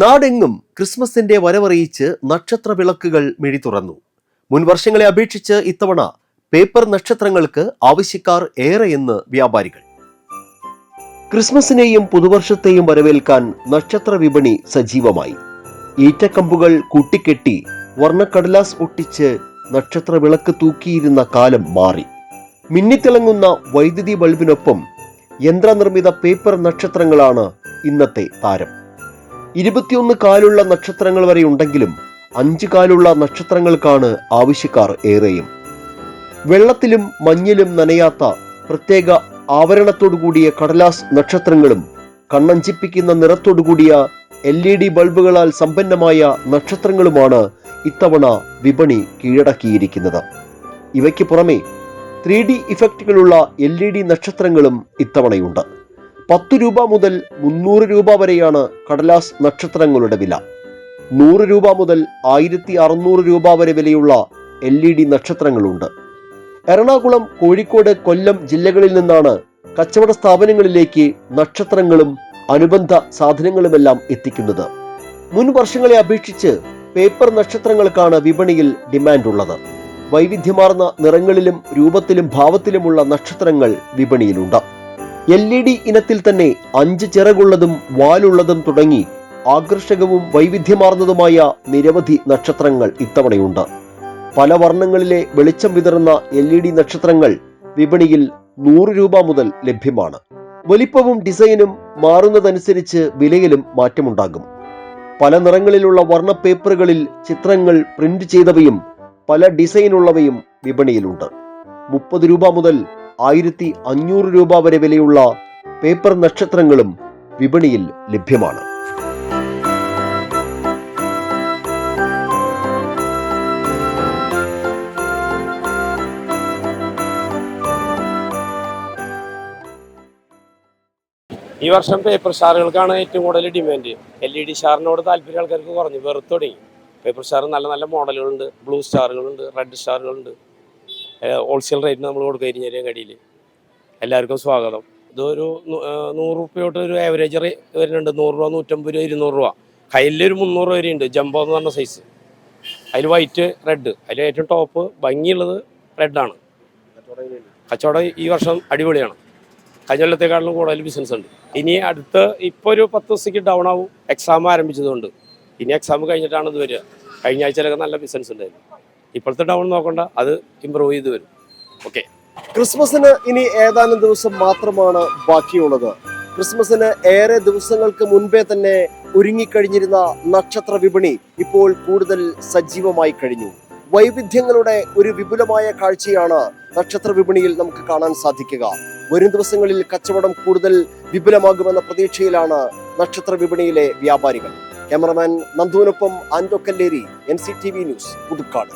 നാടെങ്ങും ക്രിസ്മസിന്റെ വരവറിയിച്ച് നക്ഷത്ര വിളക്കുകൾ മിഴി തുറന്നു. മുൻ വർഷങ്ങളെ അപേക്ഷിച്ച് ഇത്തവണ പേപ്പർ നക്ഷത്രങ്ങൾക്ക് ആവശ്യക്കാർ ഏറെയെന്ന് വ്യാപാരികൾ. ക്രിസ്മസിനെയും പുതുവർഷത്തെയും വരവേൽക്കാൻ നക്ഷത്ര വിപണി സജീവമായി. ഈറ്റക്കമ്പുകൾ കൂട്ടിക്കെട്ടി വർണക്കടലാസ് ഒട്ടിച്ച് നക്ഷത്ര വിളക്ക് തൂക്കിയിരുന്ന കാലം മാറി. മിന്നിത്തിളങ്ങുന്ന വൈദ്യുതി ബൾബിനൊപ്പം യന്ത്രനിർമ്മിത പേപ്പർ നക്ഷത്രങ്ങളാണ് ഇന്നത്തെ താരം. ഇരുപത്തിയൊന്ന് കാലുള്ള നക്ഷത്രങ്ങൾ വരെ ഉണ്ടെങ്കിലും അഞ്ച് കാലുള്ള നക്ഷത്രങ്ങൾക്കാണ് ആവശ്യക്കാർ ഏറെയും. വെള്ളത്തിലും മഞ്ഞിലും നനയാത്ത പ്രത്യേക ആവരണത്തോടുകൂടിയ കടലാസ് നക്ഷത്രങ്ങളും കണ്ണഞ്ചിപ്പിക്കുന്ന നിറത്തോടുകൂടിയ എൽ ഇ ഡി ബൾബുകളാൽ സമ്പന്നമായ നക്ഷത്രങ്ങളുമാണ് ഇത്തവണ വിപണി കീഴടക്കിയിരിക്കുന്നത്. ഇവയ്ക്ക് പുറമെ ത്രീ ഡി ഇഫക്റ്റുകളുള്ള എൽ ഇ ഡി നക്ഷത്രങ്ങളും ഇത്തവണയുണ്ട്. പത്തു രൂപ മുതൽ മുന്നൂറ് രൂപ വരെയാണ് കടലാസ് നക്ഷത്രങ്ങളുടെ വില. നൂറ് രൂപ മുതൽ ആയിരത്തി അറുന്നൂറ് രൂപ വരെ വിലയുള്ള എൽ ഇ ഡി നക്ഷത്രങ്ങളുണ്ട്. എറണാകുളം കോഴിക്കോട് കൊല്ലം ജില്ലകളിൽ നിന്നാണ് കച്ചവട സ്ഥാപനങ്ങളിലേക്ക് നക്ഷത്രങ്ങളും അനുബന്ധ സാധനങ്ങളുമെല്ലാം എത്തിക്കുന്നത്. മുൻ വർഷങ്ങളെ അപേക്ഷിച്ച് പേപ്പർ നക്ഷത്രങ്ങൾക്കാണ് വിപണിയിൽ ഡിമാൻഡ് ഉള്ളത് വൈവിധ്യമാർന്ന നിറങ്ങളിലും രൂപത്തിലും ഭാവത്തിലുമുള്ള നക്ഷത്രങ്ങൾ വിപണിയിലുണ്ട്. എൽ ഇ ഡി ഇനത്തിൽ തന്നെ അഞ്ച് ചിറകുള്ളതും വാലുള്ളതും തുടങ്ങി ആകർഷകവും വൈവിധ്യമാർന്നതുമായ നിരവധി നക്ഷത്രങ്ങൾ ഇത്തവണയുണ്ട്. പല വർണങ്ങളിലെ വെളിച്ചം വിതറുന്ന എൽ ഇ ഡി നക്ഷത്രങ്ങൾ വിപണിയിൽ നൂറ് രൂപ മുതൽ ലഭ്യമാണ്. വലിപ്പവും ഡിസൈനും മാറുന്നതനുസരിച്ച് വിലയിലും മാറ്റമുണ്ടാകും. പല നിറങ്ങളിലുള്ള വർണ പേപ്പറുകളിൽ ചിത്രങ്ങൾ പ്രിന്റ് ചെയ്തവയും പല ഡിസൈനുള്ളവയും വിപണിയിലുണ്ട്. മുപ്പത് രൂപ മുതൽ ആയിരത്തി അഞ്ഞൂറ് രൂപ വരെ വിലയുള്ള പേപ്പർ നക്ഷത്രങ്ങളും വിപണിയിൽ ലഭ്യമാണ്. ഈ വർഷം പേപ്പർ സ്റ്റാറുകൾക്കാണ് ഏറ്റവും കൂടുതൽ ഡിമാൻഡ് എൽ ഇ ഡി സ്റ്റാറിനോട് താല്പര്യം ആൾക്കാർക്ക് കുറഞ്ഞു. വെറുത്തു തുടങ്ങി പേപ്പർ സ്റ്റാർ നല്ല നല്ല മോഡലുകളുണ്ട് ബ്ലൂ സ്റ്റാറുകളുണ്ട് റെഡ് സ്റ്റാറുകളുണ്ട് ഹോൾസെയിൽ റേറ്റിന് നമ്മൾ കൊടുക്കുക ഇരിഞ്ഞേരിയ കടിയിൽ എല്ലാവർക്കും സ്വാഗതം. ഇതൊരു നൂറ് റുപ്യയോട്ട് ഒരു ആവറേജ് വരുന്നുണ്ട്. നൂറ് രൂപ നൂറ്റമ്പത് രൂപ ഇരുന്നൂറ് രൂപ. കയ്യിലൊരു മുന്നൂറ് രൂപ വരെയുണ്ട്. ജംബോ എന്ന് പറഞ്ഞ സൈസ് അതിൽ വൈറ്റ് റെഡ് അതിൽ ഏറ്റവും ടോപ്പ് ഭംഗിയുള്ളത് റെഡാണ് കച്ചവടം ഈ വർഷം അടിപൊളിയാണ്. കഴിഞ്ഞ കൊല്ലത്തെക്കാളിലും കൂടുതൽ ബിസിനസ് ഉണ്ട്. ഇനി അടുത്ത് ഇപ്പോൾ ഒരു പത്ത് ദിവസത്തേക്ക് ഡൗൺ ആവും. എക്സാം ആരംഭിച്ചതുകൊണ്ട്. ഇനി എക്സാം കഴിഞ്ഞിട്ടാണ് ഇത് വരിക. കഴിഞ്ഞ ആഴ്ചയിലൊക്കെ നല്ല ബിസിനസ് ഉണ്ടായിരുന്നു. ഇപ്പോഴത്തെ ടൗൺ നോക്കണ്ട അത് ഇമ്പ്രൂവ് ചെയ്ത് വരും. ഓക്കെ ക്രിസ്മസിന് ഇനി ഏതാനും ദിവസം മാത്രമാണ് ബാക്കിയുള്ളത്. ക്രിസ്മസിന് ഏറെ ദിവസങ്ങൾക്ക് മുൻപേ തന്നെ ഒരുങ്ങിക്കഴിഞ്ഞിരുന്ന നക്ഷത്ര വിപണി ഇപ്പോൾ കൂടുതൽ സജീവമായി കഴിഞ്ഞു. വൈവിധ്യങ്ങളുടെ ഒരു വിപുലമായ കാഴ്ചയാണ് നക്ഷത്ര വിപണിയിൽ നമുക്ക് കാണാൻ സാധിക്കുക. വരും ദിവസങ്ങളിൽ കച്ചവടം കൂടുതൽ വിപുലമാകുമെന്ന പ്രതീക്ഷയിലാണ് നക്ഷത്ര വിപണിയിലെ വ്യാപാരികൾ. Cameraman നന്ദുവിനൊപ്പം Ando Kalleri N C T V news Puthukkad.